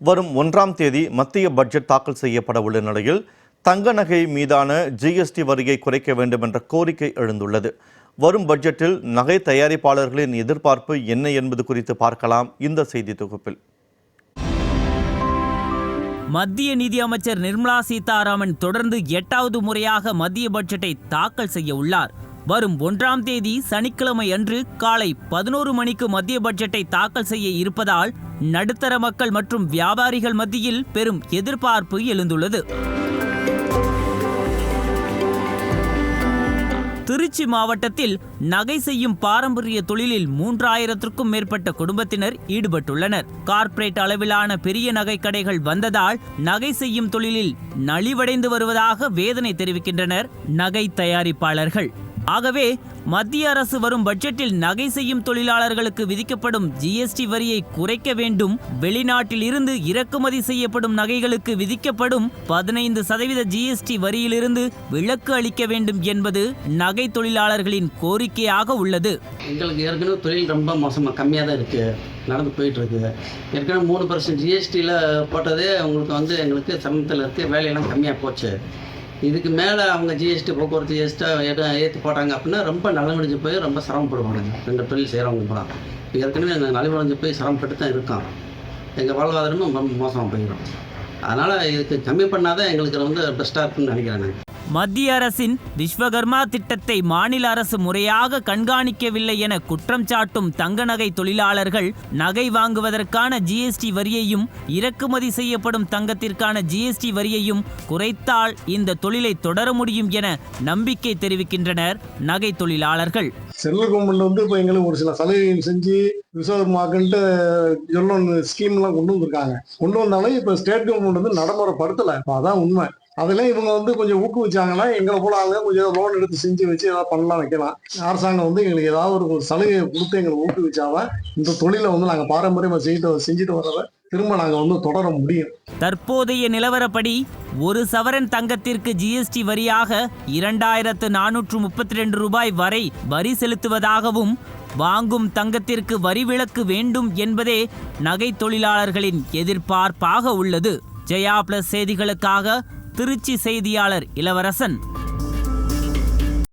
வரும் ஒன்றாம் தேதி மத்திய பட்ஜெட் தாக்கல் செய்யப்பட உள்ள நிலையில் தங்க நகை மீதான ஜிஎஸ்டி வரியை குறைக்க வேண்டும் என்ற கோரிக்கை எழுந்துள்ளது. வரும் பட்ஜெட்டில் நகை தயாரிப்பாளர்களின் எதிர்பார்ப்பு என்ன என்பது குறித்து பார்க்கலாம் இந்த செய்தி தொகுப்பில். மத்திய நிதியமைச்சர் நிர்மலா சீதாராமன் தொடர்ந்து எட்டாவது முறையாக மத்திய பட்ஜெட்டை தாக்கல் செய்ய உள்ளார். வரும் ஒன்றாம் தேதி சனிக்கிழமை அன்று காலை பதினோரு மணிக்கு மத்திய பட்ஜெட்டை தாக்கல் செய்ய இருப்பதால் நடுத்தர மக்கள் மற்றும் வியாபாரிகள் மத்தியில் பெரும் எதிர்பார்ப்பு எழுந்துள்ளது. திருச்சி மாவட்டத்தில் நகை செய்யும் பாரம்பரிய தொழிலில் மூன்றாயிரத்திற்கும் மேற்பட்ட குடும்பத்தினர் ஈடுபட்டுள்ளனர். கார்ப்பரேட் அளவிலான பெரிய நகை கடைகள் வந்ததால் நகை செய்யும் தொழிலில் நலிவடைந்து வருவதாக வேதனை தெரிவிக்கின்றனர் நகை தயாரிப்பாளர்கள். ஆகவே மத்திய அரசு வரும் பட்ஜெட்டில் நகை செய்யும் தொழிலாளர்களுக்கு விதிக்கப்படும் ஜிஎஸ்டி வரியை குறைக்க வேண்டும். வெளிநாட்டில் இருந்து இறக்குமதி செய்யப்படும் நகைகளுக்கு விதிக்கப்படும் பதினைந்து சதவீத ஜிஎஸ்டி வரியிலிருந்து விலக்கு அளிக்க வேண்டும் என்பது நகை தொழிலாளர்களின் கோரிக்கையாக உள்ளது. எங்களுக்கு ஏற்கனவே தொழில் ரொம்ப மோசமாக கம்மியாக தான் இருக்குது நடந்து போயிட்டுருக்கு ஏற்கனவே மூணு பர்சன்ட் ஜிஎஸ்டியில் போட்டதே உங்களுக்கு வந்து எங்களுக்கு சமத்தில் இருக்குது வேலையெல்லாம் கம்மியாக போச்சு. இதுக்கு மேலே அவங்க ஜிஎஸ்டி போக்குவரத்து ஜிஎஸ்டி ஏற்றி போட்டாங்க அப்படின்னா ரொம்ப நலமடைஞ்சு போய் ரொம்ப சிரமப்படுவாங்க. ரெண்டு தொழில் செய்கிறவங்க கூட. இப்போ ஏற்கனவே எங்கள் நலிவடைஞ்சு போய் சிரமப்பட்டு தான் இருக்கான். எங்கள் வாழ்வாதாரமும் ரொம்ப மோசமாக போயிடும். அதனால் இதுக்கு கம்மி பண்ணாதான் எங்களுக்கு வந்து பெஸ்ட்டாக இருக்குன்னு நினைக்கிறேன் நான். மத்திய அரசின் விஸ்வகர்மா திட்டத்தை மாநில அரசு முறையாக கண்காணிக்கவில்லை என குற்றம் சாட்டும் தங்க நகை தொழிலாளர்கள் நகை வாங்குவதற்கான ஜிஎஸ்டி வரியையும் இறக்குமதி செய்யப்படும் தங்கத்திற்கான ஜிஎஸ்டி வரியையும் குறைத்தால் இந்த தொழிலை தொடர முடியும் என நம்பிக்கை தெரிவிக்கின்றனர் நகை தொழிலாளர்கள். சென்ட்ரல் கவர்மெண்ட் வந்து இப்போ எங்களுக்கு ஒரு சில சலுகைகள் செஞ்சு விஸ்வகர்மாக்கள்கிட்ட ஜொல்லோன் ஸ்கீம்லாம் கொண்டு வந்திருக்காங்க. கொண்டு வந்தாலும் இப்போ ஸ்டேட் கவர்மெண்ட் வந்து நடைமுறைப்படுத்தலை. அதான் உண்மை. அதெல்லாம் இவங்க வந்து கொஞ்சம் ஊக்குவிச்சாங்கன்னா எங்களை போல ஆளுங்க கொஞ்சம் லோன் எடுத்து செஞ்சு வச்சு ஏதாவது பண்ணலாம் வைக்கலாம். அரசாங்கம் வந்து எங்களுக்கு ஏதாவது ஒரு சலுகையை கொடுத்து எங்களை ஊக்குவிச்சாதான் இந்த தொழிலை வந்து நாங்கள் பாரம்பரியமாக செய்யிட்டு செஞ்சுட்டு வர்றதை திரும்ப நாங்கள் வந்து தொடர முடியும். தற்போதைய நிலவரப்படி ஒரு சவரன் தங்கத்திற்கு ஜிஎஸ்டி வரியாக இரண்டாயிரத்து நானூற்று முப்பத்தி ரெண்டு ரூபாய் வரை வரி செலுத்துவதாகவும் வாங்கும் தங்கத்திற்கு வரி விலக்கு வேண்டும் என்பதே நகை தொழிலாளர்களின் எதிர்பார்ப்பாக உள்ளது. ஜெயா பிளஸ் செய்திகளுக்காக திருச்சி செய்தியாளர் இளவரசன்.